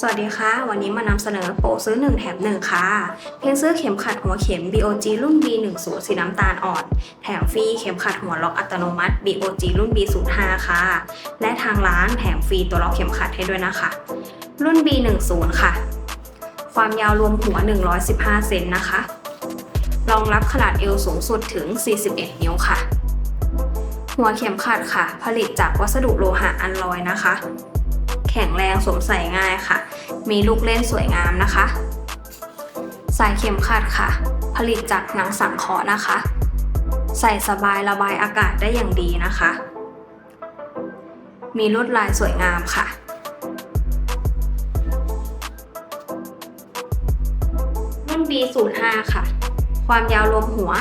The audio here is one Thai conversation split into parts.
สวัสดีค่ะ วันนี้มานำเสนอโปรซื้อ 1 แถม 1 ค่ะ เพียงซื้อเข็มขัดหัวเข็ม BOG รุ่น B10 สีน้ำตาลอ่อน แถมฟรีเข็มขัดหัวล็อกอัตโนมัติ BOG รุ่น B05 ค่ะ และทางร้านแถมฟรีตัวล็อกเข็มขัดให้ด้วยนะคะ รุ่น B10 ค่ะ ความยาวรวมหัว 115 เซนนะคะ รองรับขนาดเอวสูงสุดถึง 41 นิ้วค่ะ หัวเข็มขัดค่ะ ผลิตจากวัสดุโลหะอัลลอยนะคะ ข็งแรงสวมใส่ง่ายค่ะ มีลูกเล่นสวยงามนะคะ สายเข็มขัดค่ะ ผลิตจากหนังสังเคราะห์นะคะ ใส่สบายระบายอากาศได้อย่างดีนะคะ มีลวดลายสวยงามค่ะรุ่น B05 ค่ะ ความยาวรวมหัว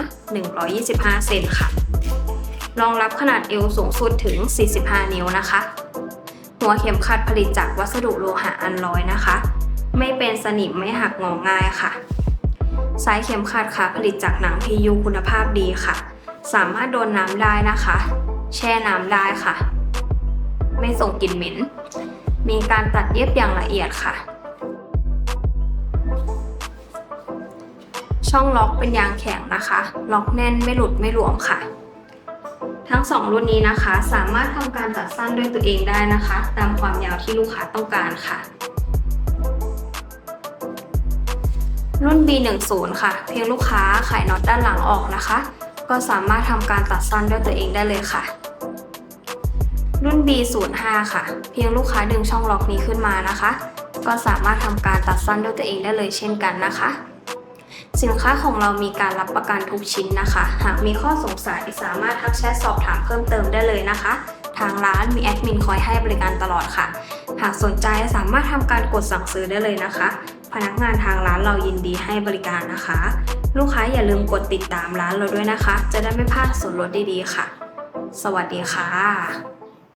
125 เซนค่ะรองรับขนาดเอวสูงสุดถึง 45 นิ้วนะคะ หัวเข็มขัดผลิตจากวัสดุโลหะอัลลอยนะคะ ไม่เป็นสนิมไม่หักงอง่ายค่ะ สายเข็มขัดค่ะผลิตจากหนัง PU คุณภาพดีค่ะ สามารถโดนน้ำได้นะคะ แช่น้ำได้ค่ะ ไม่ส่งกลิ่นเหม็น มีการตัดเย็บอย่างละเอียดค่ะ ช่องล็อกเป็นยางแข็งนะคะ ล็อกแน่นไม่หลุดไม่หลวมค่ะ ทั้งสองรุ่นนี้นะคะ สามารถทำการตัดสั้นด้วยตัวเองได้นะคะ ตามความยาวที่ลูกค้าต้องการค่ะ รุ่น B10 ค่ะ เพียงลูกค้าไขน็อตด้านหลังออกนะคะ ก็สามารถทำการตัดสั้นด้วยตัวเองได้เลยค่ะ รุ่น B05 ค่ะ เพียงลูกค้าดึงช่องล็อกนี้ขึ้นมานะคะ ก็สามารถทำการตัดสั้นด้วยตัวเองได้เลยเช่นกันนะคะ สินค้าของเรามีการรับประกันทุกชิ้นนะคะ หากมีข้อสงสัยสามารถทักแชทสอบถามเพิ่มเติมได้เลยนะคะ ทางร้านมีแอดมินคอยให้บริการตลอดค่ะ หากสนใจสามารถทำการกดสั่งซื้อได้เลยนะคะ พนักงานทางร้านเรายินดีให้บริการนะคะ ลูกค้าอย่าลืมกดติดตามร้านเราด้วยนะคะ จะได้ไม่พลาดส่วนลดดีๆค่ะ สวัสดีค่ะ